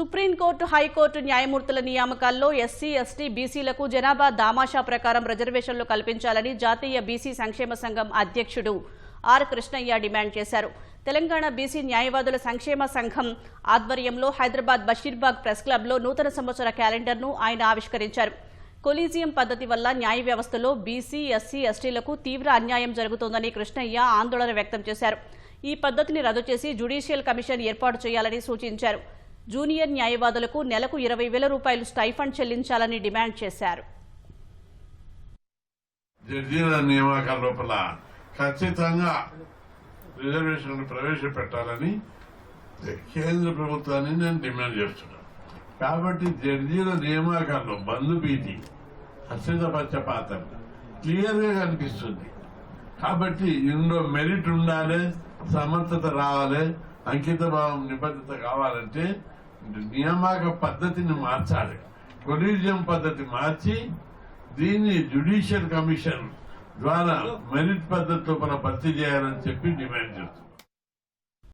Supreme court high court న్యాయమూర్తుల నియామకాల్లో SC ST బీసీలకు జనాభా దామాషా ప్రకారం రిజర్వేషన్లు కల్పించాలని జాతీయ బీసీ సంక్షేమ సంఘం అధ్యక్షుడు ఆర్ కృష్ణయ్య డిమాండ్ చేశారు. తెలంగాణ బీసీ న్యాయవాదుల సంక్షేమ సంఘం ఆధ్వర్యంలో హైదరాబాద్ బషీర్బాగ్ ప్రెస్ క్లబ్లో నూతన సంవత్సర క్యాలెండర్ను ఆయన ఆవిష్కరించారు. కొలీజియం పద్ధతి వల్ల న్యాయ వ్యవస్థలో బీసీ ఎస్సీ ఎస్టీలకు తీవ్ర అన్యాయం జరుగుతోందని కృష్ణయ్య ఆందోళన వ్యక్తం చేశారు. ఈ పద్ధతిని రద్దు చేసి జ్యుడిషియల్ కమిషన్ ఏర్పాటు చేయాలని సూచించారు. జూనియర్ న్యాయవాదులకు నెలకు ఇరవై వేల రూపాయలు స్టైఫండ్ చెల్లించాలని డిమాండ్ చేశారు. జడ్జీల నియామకాల లోపల ఖచ్చితంగా రిజర్వేషన్లు ప్రవేశపెట్టాలని కేంద్ర ప్రభుత్వాన్ని నేను డిమాండ్ చేస్తున్నాను. కాబట్టి జడ్జీల నియామకాల్లో బంధు భీతి హర్షిత పక్షపాతం క్లియర్గా కనిపిస్తుంది. కాబట్టి ఇందులో మెరిట్ ఉండాలి సమర్థత రావాలి అంకిత భావం నిబద్ధత కావాలంటే నియామక పద్ధతిని మార్చాలి. కొలీజియం పద్ధతి మార్చి దీన్ని జ్యుడిషియల్ కమిషన్ ద్వారా మెరిట్ పద్ధతితో మన భర్తీ చేయాలని చెప్పి డిమాండ్ చేస్తుంది